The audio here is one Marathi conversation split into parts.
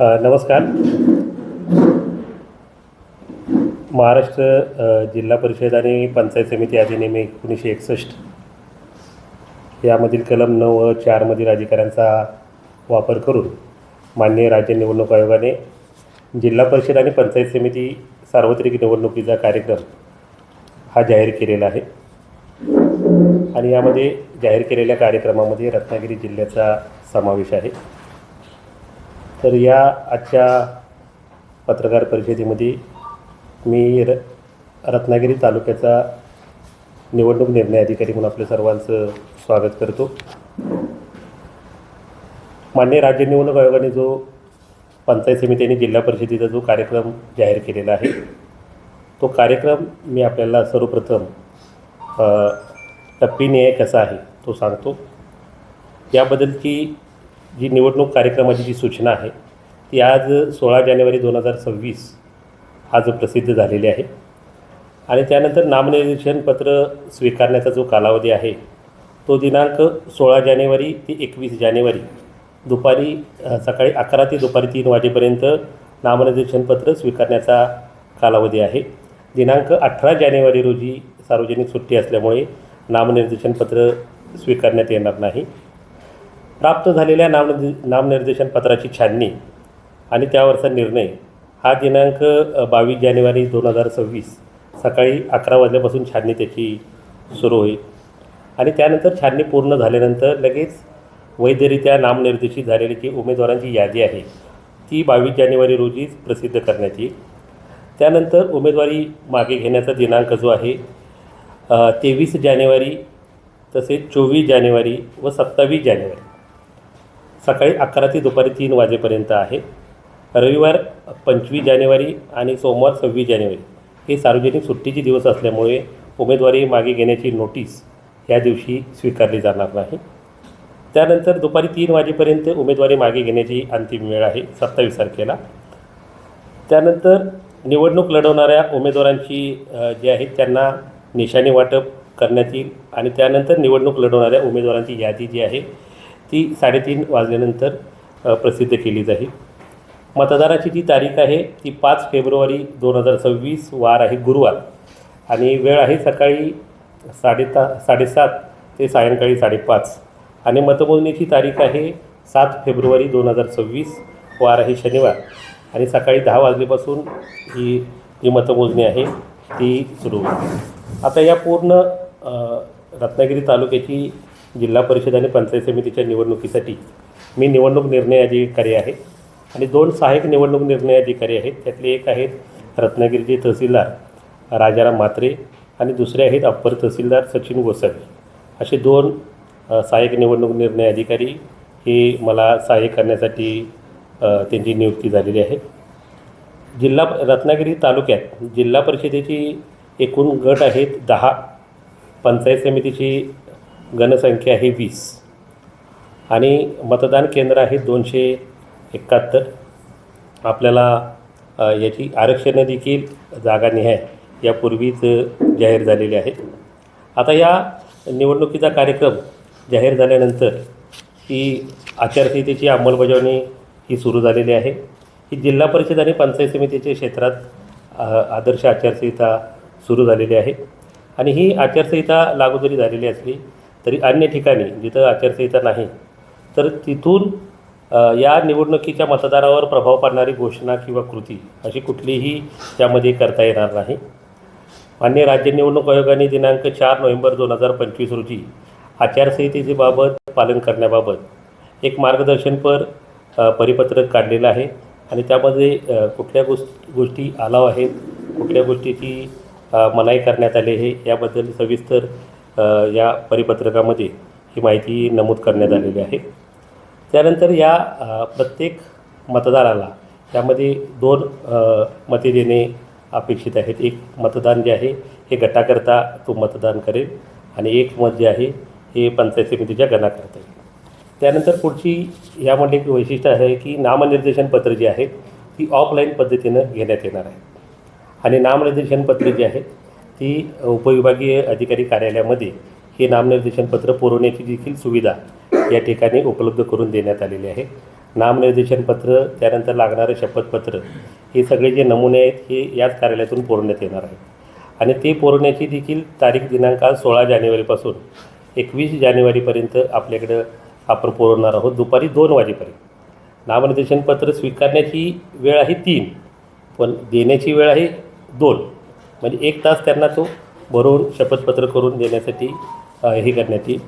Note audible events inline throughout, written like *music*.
नमस्कार. महाराष्ट्र जिल्हा परिषद आणि पंचायत समिती अधिनियम एकोणीसशे एकसष्ट. यामधील कलम नऊ व चारमधील अधिकाऱ्यांचा वापर करून माननीय राज्य निवडणूक आयोगाने जिल्हा परिषद आणि पंचायत समिती सार्वत्रिक निवडणुकीचा कार्यक्रम हा जाहीर केलेला आहे. आणि यामध्ये जाहीर केलेल्या कार्यक्रमामध्ये रत्नागिरी जिल्ह्याचा समावेश आहे. तर या आजच्या पत्रकार परिषदेमध्ये मी र रत्नागिरी तालुक्याचा निवडणूक निर्णय अधिकारी म्हणून आपल्या सर्वांचं स्वागत करतो. मान्य राज्य निवडणूक आयोगाने जो पंचायत समिती आणि जिल्हा परिषदेचा जो कार्यक्रम जाहीर केलेला आहे तो कार्यक्रम मी आपल्याला सर्वप्रथम टप्पी न्याय कसा आहे तो सांगतो. याबद्दलची जी निवडणूक कार्यक्रमाची जी सूचना आहे ती आज सोळा जानेवारी दोन हजार सव्वीस आज प्रसिद्ध झालेली आहे. आणि त्यानंतर नामनिर्देशन पत्र स्वीकारण्याचा जो कालावधी आहे तो दिनांक सोळा जानेवारी ते एकवीस जानेवारी दुपारी सकाळी अकरा ते दुपारी तीन वाजेपर्यंत नामनिर्देशन पत्र स्वीकारण्याचा कालावधी आहे. दिनांक अठरा जानेवारी रोजी सार्वजनिक सुट्टी असल्यामुळे नामनिर्देशन पत्र स्वीकारण्यात येणार नाही. प्राप्त झालेल्या नामनिर्दे नामनिर्देशन पत्राची छाननी आणि त्यावरचा निर्णय हा दिनांक बावीस जानेवारी दोन हजार सव्वीस सकाळी अकरा वाजल्यापासून छाननी त्याची सुरू होईल. आणि त्यानंतर छाननी पूर्ण झाल्यानंतर लगेच वैधरित्या नामनिर्देशित झालेली जी उमेदवारांची यादी आहे ती बावीस जानेवारी रोजीच प्रसिद्ध करण्यात येईल. त्यानंतर उमेदवारी मागे घेण्याचा दिनांक जो आहे तेवीस जानेवारी तसेच चोवीस जानेवारी व सत्तावीस जानेवारी सकाळी अकरा ते दुपारी तीन वाजेपर्यंत आहे. रविवार पंचवीस जानेवारी आणि सोमवार सव्वीस जानेवारी हे सार्वजनिक सुट्टीचे दिवस असल्यामुळे उमेदवारी मागे घेण्याची नोटीस या दिवशी स्वीकारली जाणार नाही. त्यानंतर दुपारी तीन वाजेपर्यंत उमेदवारी मागे घेण्याची अंतिम वेळ आहे सत्तावीस तारखेला. त्यानंतर निवडणूक लढवणाऱ्या उमेदवारांची जे जी आहेत त्यांना निशाणी वाटप करण्यात येईल आणि त्यानंतर निवडणूक लढवणाऱ्या उमेदवारांची यादी जी आहे ती साडेतीन वाजल्यानंतर प्रसिद्ध केली जाईल. मतदानाची जी तारीख आहे ती पाच फेब्रुवारी दोन हजार सव्वीस वार आहे गुरुवार. आणि वेळ आहे सकाळी साडेता साडेसात ते सायंकाळी साडेपाच. आणि मतमोजणीची तारीख आहे सात फेब्रुवारी दोन हजार सव्वीस वार आहे शनिवार. आणि सकाळी दहा वाजल्यापासून ही जी मतमोजणी आहे ती सुरू होईल. आता या पूर्ण रत्नागिरी तालुक्याची जिल्हा परिषद आणि पंचायत समितीच्या निवडणुकीसाठी मी निवडणूक निर्णय अधिकारी आहे. आणि दोन सहाय्यक निवडणूक निर्णय अधिकारी आहेत. त्यातले एक आहेत रत्नागिरीचे तहसीलदार राजाराम म्हात्रे आणि दुसरे आहेत अप्पर तहसीलदार सचिन गोसावी. असे दोन सहाय्यक निवडणूक निर्णय अधिकारी हे मला सहाय्य करण्यासाठी त्यांची नियुक्ती झालेली आहे. जिल्हा रत्नागिरी तालुक्यात जिल्हा परिषदेची एकूण गट आहेत दहा. पंचायत समितीची गणसंख्या आहे वीस. आणि मतदान केंद्र आहे दोनशे एकाहत्तर. आपल्याला याची आरक्षणं देखील जागा निहाय यापूर्वीच जाहीर झालेली आहेत आता या निवडणुकीचा कार्यक्रम जाहीर झाल्यानंतर ही आचारसंहितेची अंमलबजावणी ही सुरू झालेली आहे. ही जिल्हा परिषद आणि पंचायत समितीच्या क्षेत्रात आदर्श आचारसंहिता सुरू झालेली आहे. आणि ही आचारसंहिता लागू जरी झालेली असली तरी अन्य ठिकाणी जिथं आचारसंहिता नाही तर तिथून या निवडणुकीच्या मतदारावर प्रभाव पाडणारी घोषणा किंवा कृती अशी कुठलीही त्यामध्ये करता येणार नाही. मान्य राज्य निवडणूक आयोगाने दिनांक चार नोव्हेंबर दोन हजार पंचवीस रोजी आचारसंहितेचे बाबत पालन करण्याबाबत एक मार्गदर्शनपर परिपत्रक काढलेलं आहे आणि त्यामध्ये कुठल्या गोष्ट गोष्टी आलाव आहेत कुठल्या गोष्टीची मनाई करण्यात आली आहे याबद्दल सविस्तर या परिपत्रकामध्ये ही माहिती नमूद करण्यात आलेली आहे. त्यानंतर या प्रत्येक मतदाराला त्यामध्ये दोन मते देणे अपेक्षित आहेत. एक मतदान जे आहे हे गटाकरता तो मतदान करेल आणि एक मत जे आहे हे पंचायत समितीच्या गणाकरता येईल. त्यानंतर पुढची यामध्ये एक वैशिष्ट्य आहे की नामनिर्देशन पत्र जी आहेत ती ऑफलाईन पद्धतीनं घेण्यात येणार आहे. आणि नामनिर्देशन पत्र जी आहेत ती उपविभागीय अधिकारी कार्यालयामध्ये हे नामनिर्देशन पत्र पुरवण्याची देखील सुविधा या ठिकाणी उपलब्ध करून देण्यात आलेली आहे. नामनिर्देशनपत्र त्यानंतर लागणारं शपथपत्र हे सगळे जे नमुने आहेत हे याच कार्यालयातून पुरवण्यात येणार आहेत. आणि ते पुरवण्याची देखील तारीख दिनांक आज सोळा जानेवारीपासून एकवीस जानेवारीपर्यंत आपल्याकडं आपण पुरवणार आहोत दुपारी दोन वाजेपर्यंत. नामनिर्देशनपत्र स्वीकारण्याची वेळ आहे तीन पण देण्याची वेळ आहे दोन. म्हणजे एक तास त्यांना तो भरून शपथपत्र करून देण्यासाठी हे करण्यात येईल.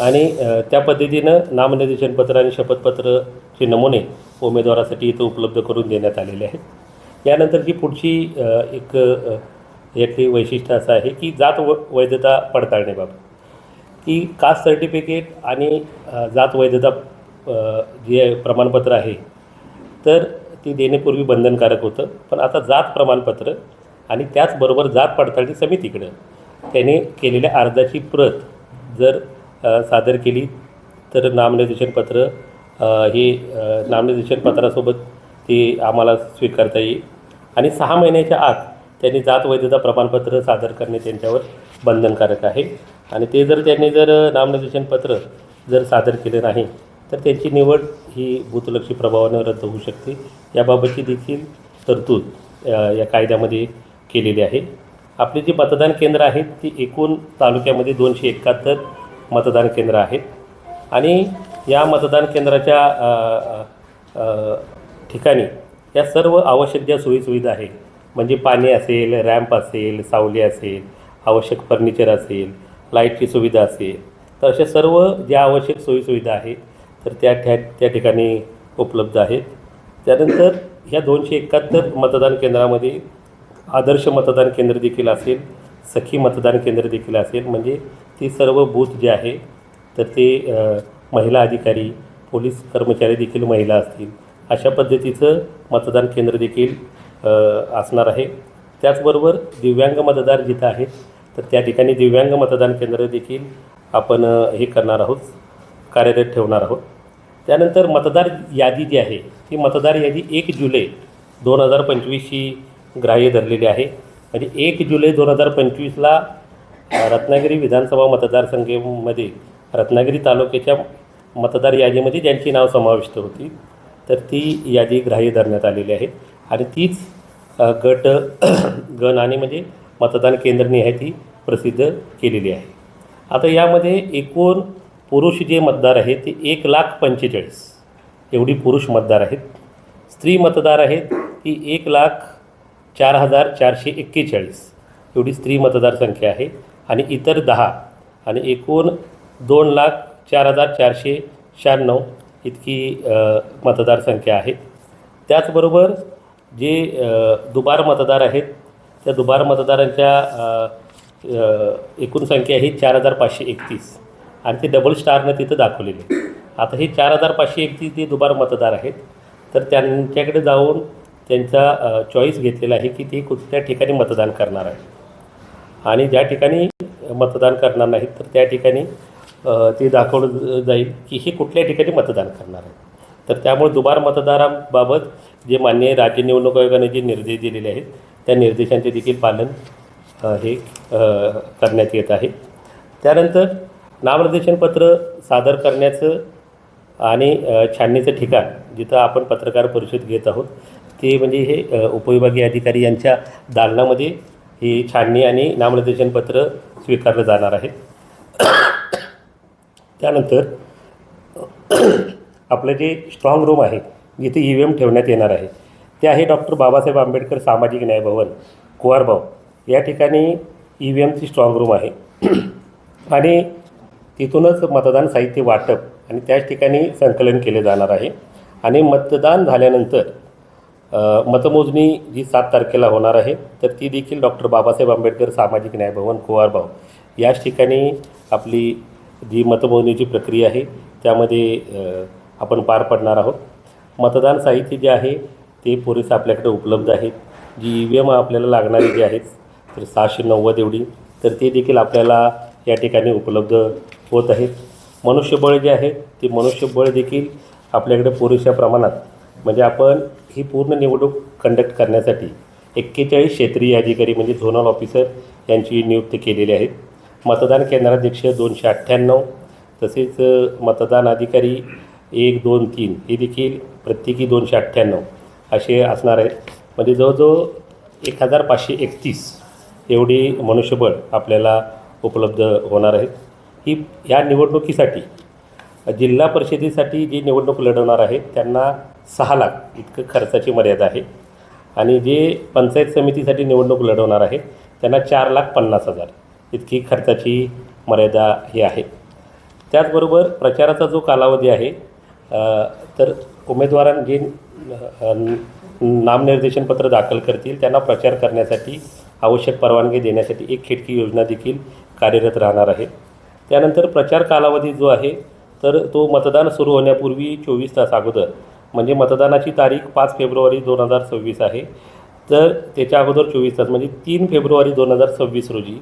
आणि त्या पद्धतीनं नामनिर्देशनपत्र आणि शपथपत्रचे नमुने उमेदवारासाठी इथं उपलब्ध करून देण्यात आलेले आहेत. यानंतरची पुढची एक यातली वैशिष्ट्य असं आहे की जात व वैधता पडताळणीबाबत की कास्ट सर्टिफिकेट आणि जात वैधता जे प्रमाणपत्र आहे तर ती देण्यापूर्वी बंधनकारक होतं. पण आता जात प्रमाणपत्र आणि त्याचबरोबर जात पडताळणी समितीकडं. त्याने केलेल्या अर्जाची प्रत जर सादर केली तर नामनिर्देशनपत्र हे नामनिर्देशनपत्रासोबत ते आम्हाला स्वीकारता येईल. आणि सहा महिन्याच्या आत त्यांनी जात वैधता प्रमाणपत्र सादर करणे त्यांच्यावर बंधनकारक आहे. आणि ते जर त्यांनी जर नामनिर्देशनपत्र जर सादर केले नाही तर त्यांची निवड ही भूतलक्षी प्रभावानं रद्द होऊ शकते. याबाबतची देखील तरतूद या कायद्यामध्ये केलेली आहे. आपली जी मतदान केंद्र आहेत ती एकूण तालुक्यामध्ये दोनशे एकाहत्तर मतदान केंद्र आहेत. आणि या मतदान केंद्राच्या ठिकाणी या सर्व आवश्यक ज्या सोयीसुविधा आहेत म्हणजे पाणी असेल रॅम्प असेल सावली असेल आवश्यक फर्निचर असेल लाईटची सुविधा असेल तर अशा सर्व ज्या आवश्यक सोयीसुविधा आहेत तर त्या ठ्या त्या ठिकाणी उपलब्ध आहेत. त्यानंतर ह्या दोनशे एकाहत्तर मतदान केंद्रामध्ये आदर्श मतदान केंद्र देखील असेल सखी मतदान केंद्र देखील असेल म्हणजे ती सर्व बूथ जे आहे तर ते महिला अधिकारी पोलीस कर्मचारी देखील महिला असतील. अशा पद्धतीचं मतदान केंद्र देखील असणार आहे. त्याचबरोबर दिव्यांग मतदार जिथं आहेत तर त्या ठिकाणी दिव्यांग मतदान केंद्र देखील आपण हे करणार आहोत कार्यरत ठेवणार आहोत. त्यानंतर मतदार यादी जी आहे ती मतदार यादी एक जुलै दोन हजार पंचवीसची ग्राह्य धरलेली आहे. म्हणजे एक जुलै दोन हजार पंचवीसला रत्नागिरी विधानसभा मतदारसंघामध्ये रत्नागिरी तालुक्याच्या मतदार यादीमध्ये ज्यांची नाव समाविष्ट होती तर ती यादी ग्राह्य धरण्यात आलेली आहे. आणि तीच गट *clears throat* गण आणि म्हणजे मतदान केंद्रनी आहे ती प्रसिद्ध केलेली आहे. आता यामध्ये एकूण पुरुष जे मतदार आहेत ते एक लाख पंचेचाळीस. एवढी पुरुष मतदार आहेत. स्त्री मतदार आहेत ती एक लाख चार हजार चारशे एक्केचाळीस. एवढी स्त्री मतदारसंख्या आहे. आणि इतर दहा आणि एकूण दोन लाख चार हजार चारशे शहाण्णव इतकी मतदारसंख्या आहे त्याचबरोबर जे दुबार मतदार आहेत त्या दुबार मतदारांच्या एकूण संख्या ही चार हजार पाचशे एकतीस. आणि ते डबल स्टारनं तिथं दाखवलेले आता हे चार हजार पाचशे एकतीस जे दुबार मतदार आहेत तर त्यांच्याकडे जाऊन त्यांचा चॉईस घेतलेला आहे की ते कुठल्या ठिकाणी मतदान करणार आहे. आणि ज्या ठिकाणी मतदान करणार नाहीत तर त्या ठिकाणी ते दाखवलं जाईल की हे कुठल्या ठिकाणी मतदान करणार आहे. तर त्यामुळे दुबार मतदारांबाबत जे मान्य राज्य निवडणूक आयोगाने जे निर्देश दिलेले आहेत त्या निर्देशांचे देखील पालन हे करण्यात येत आहे. त्यानंतर नामनिर्देशनपत्र सादर करण्याचं आणि छाननीचं ठिकाण जिथं आपण पत्रकार परिषद घेत आहोत ते म्हणजे हे उपविभागीय अधिकारी यांच्या दालनामध्ये हे छाननी आणि नामनिर्देशनपत्र स्वीकारलं जाणार आहे. त्यानंतर आपलं जे स्ट्रॉंग रूम आहे जिथे ई व्ही एम ठेवण्यात येणार आहे ते आहे डॉक्टर बाबासाहेब आंबेडकर सामाजिक न्याय भवन कुवारबाव या ठिकाणी ई व्ही एमची स्ट्रॉंग रूम आहे. आणि तिथूनच मतदान साहित्य वाटप आणि त्याच ठिकाणी संकलन केले जाणार आहे. आणि मतदान झाल्यानंतर मतमोजणी जी सात तारखेला होणार आहे तर ती देखील डॉक्टर बाबासाहेब आंबेडकर सामाजिक न्याय भवन कुवारबाव याच ठिकाणी आपली जी मतमोजणीची प्रक्रिया आहे त्यामध्ये आपण पार पडणार आहोत. मतदान साहित्य जे आहे ते पुरेसं आपल्याकडे उपलब्ध आहेत जी ई व्ही एम आपल्याला लागणारी जी आहेत तर सहाशे नव्वद एवढी तर ते देखील आपल्याला या ठिकाणी उपलब्ध होत आहेत. मनुष्यबळ जे आहे ते मनुष्यबळ देखील आपल्याकडे पुरेशा प्रमाणात म्हणजे आपण ही पूर्ण निवडणूक कंडक्ट करण्यासाठी एक्केचाळीस क्षेत्रीय अधिकारी म्हणजे झोनल ऑफिसर यांची नियुक्ती केलेली आहेत मतदान केंद्राध्यक्ष दोनशे अठ्ठ्याण्णव तसेच मतदान अधिकारी एक दोन तीन हे देखील प्रत्येकी दोनशे अठ्ठ्याण्णव असे असणार आहेत. म्हणजे जवळजवळ एक हजार पाचशे एकतीस एवढी मनुष्यबळ आपल्याला उपलब्ध होणार आहेत. ही या निवडणुकीसाठी जिल्हा परिषदेसाठी जी निवडणूक लढवणार आहेत त्यांना सहा लाख इतकं खर्चाची मर्यादा आहे. आणि जे पंचायत समितीसाठी निवडणूक लढवणार आहेत त्यांना चार लाख पन्नास हजार इतकी खर्चाची मर्यादा ही आहे. त्याचबरोबर प्रचाराचा जो कालावधी आहे तर उमेदवारां जे नामनिर्देशनपत्र दाखल करतील त्यांना प्रचार करण्यासाठी आवश्यक परवानगी देण्यासाठी एक खिडकी योजना देखील कार्यरत राहणार आहे. त्यानंतर प्रचार कालावधी जो आहे तर तो मतदान सुरू होण्यापूर्वी चोवीस तास अगोदर म्हणजे मतदानाची तारीख पाच फेब्रुवारी दोन हजार सव्वीस आहे. तर त्याच्या अगोदर चोवीस तास म्हणजे तीन फेब्रुवारी दोन हजार सव्वीस रोजी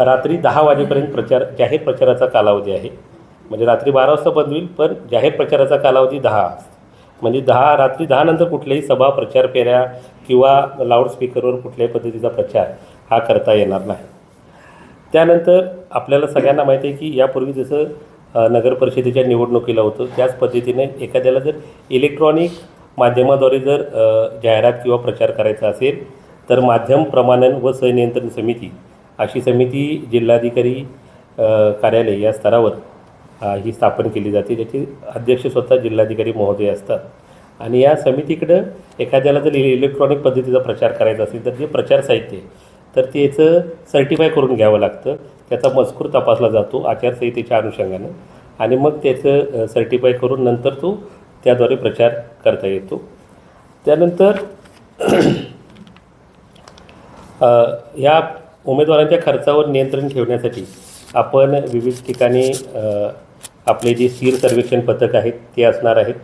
रात्री दहा वाजेपर्यंत प्रचार जाहीर प्रचाराचा कालावधी आहे. म्हणजे रात्री बारा वाजता बंद होईल पण जाहीर प्रचाराचा कालावधी दहा म्हणजे दहा रात्री दहानंतर कुठल्याही सभा प्रचार फेऱ्या किंवा लाऊडस्पीकरवर कुठल्याही पद्धतीचा प्रचार हा करता येणार नाही. त्यानंतर आपल्याला सगळ्यांना माहिती आहे की यापूर्वी जसं नगर परिषदेच्या निवडणुकीला होतं. त्याच पद्धतीने एखाद्याला जर इलेक्ट्रॉनिक माध्यमाद्वारे जर जाहिरात किंवा प्रचार करायचा असेल तर माध्यम प्रमाणन व संनियंत्रण समिती अशी समिती जिल्हाधिकारी कार्यालय या स्तरावर ही स्थापन केली जाते. ज्याचे अध्यक्ष स्वतः जिल्हाधिकारी महोदय असतात. आणि या समितीकडं एखाद्याला जर इलेक्ट्रॉनिक पद्धतीचा प्रचार करायचा असेल तर जे प्रचार साहित्य तर त्याचं सर्टिफाय करून घ्यावं लागतं. त्याचा मजकूर तपासला जातो आचारसंहितेच्या अनुषंगानं. आणि मग त्याचं सर्टिफाय करून नंतर तो त्याद्वारे प्रचार करता येतो. त्यानंतर ह्या उमेदवारांच्या खर्चावर नियंत्रण ठेवण्यासाठी आपण विविध ठिकाणी आपले जे स्थिर सर्वेक्षण पथक आहेत ते असणार आहेत.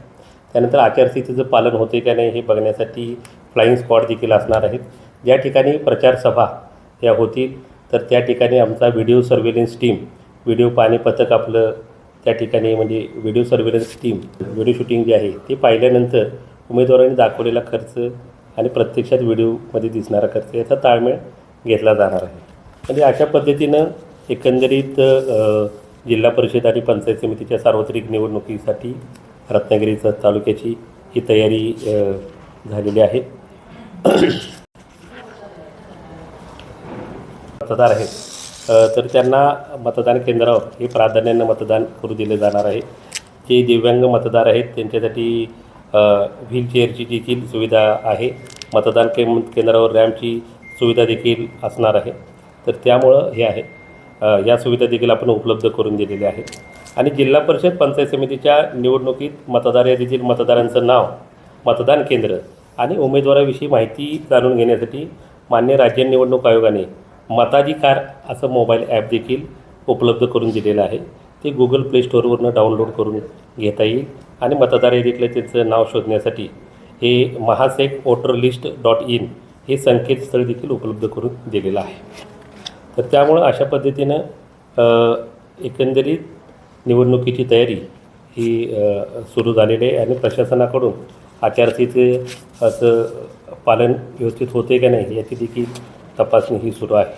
त्यानंतर आचारसंहितेचं पालन होते का नाही हे बघण्यासाठी फ्लाईंग स्क्वॉड देखील असणार आहेत. ज्या ठिकाणी प्रचार सभा या होतील तर त्या ठिकाणी आमचा व्हिडिओ सर्व्हेलन्स टीम व्हिडिओ पाहणे पथक आपलं त्या ठिकाणी म्हणजे video surveillance team video shooting जे आहे ते पाहिल्यानंतर उमेदवारांनी दाखवलेला खर्च आणि प्रत्यक्षात व्हिडिओमध्ये दिसणारा खर्च याचा ताळमेळ घेतला जाणार आहे. म्हणजे अशा पद्धतीनं एकंदरीत जिल्हा परिषद आणि पंचायत समितीच्या सार्वत्रिक निवडणुकीसाठी रत्नागिरीचा तालुक्याची ही तयारी झालेली आहे. मतदार आहेत. तर त्यांना मतदान केंद्रावर हे प्राधान्यानं मतदान करू दिले जाणार आहे. जे दिव्यांग मतदार आहेत त्यांच्यासाठी व्हीलचेअरची देखील सुविधा आहे. मतदान कें केंद्रावर रॅम्पची सुविधा देखील असणार आहे. तर त्यामुळं हे आहे. या सुविधा देखील आपण उपलब्ध करून दिलेल्या आहेत. आणि जिल्हा परिषद पंचायत समितीच्या निवडणुकीत मतदार यादीतील मतदारांचं नाव मतदान केंद्र आणि उमेदवाराविषयी माहिती जाणून घेण्यासाठी मान्य राज्य निवडणूक आयोगाने मताधिकार असं मोबाईल ॲप देखील उपलब्ध करून दिलेलं आहे. ते गुगल प्ले स्टोअरवरनं डाउनलोड करून घेता येईल आणि मतदार यादीतलं त्यांचं नाव शोधण्यासाठी हे Mahasec voter list dot in हे संकेतस्थळ देखील उपलब्ध करून दिलेलं आहे. तर त्यामुळं अशा पद्धतीनं एकंदरीत निवडणुकीची तयारी ही सुरू झालेली आहे आणि प्रशासनाकडून आचारसंहितेचं असं पालन व्यवस्थित होते का नाही याची देखील तपासणी ही सुरू आहे.